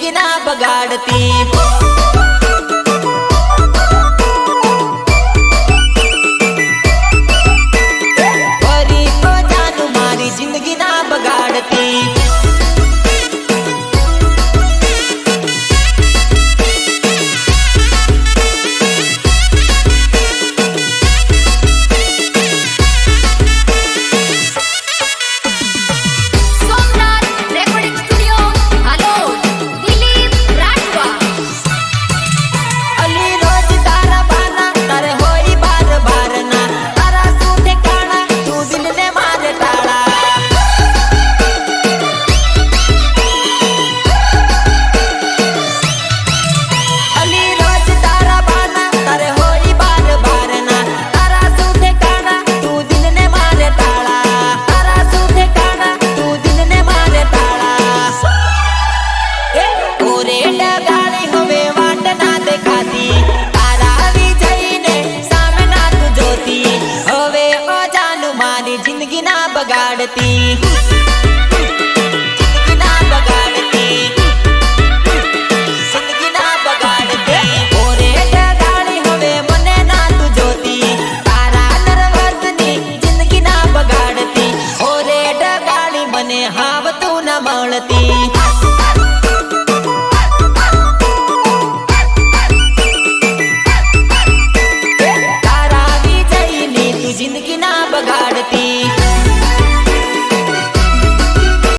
જિંદગીના બગાડતી ના બગાડતી.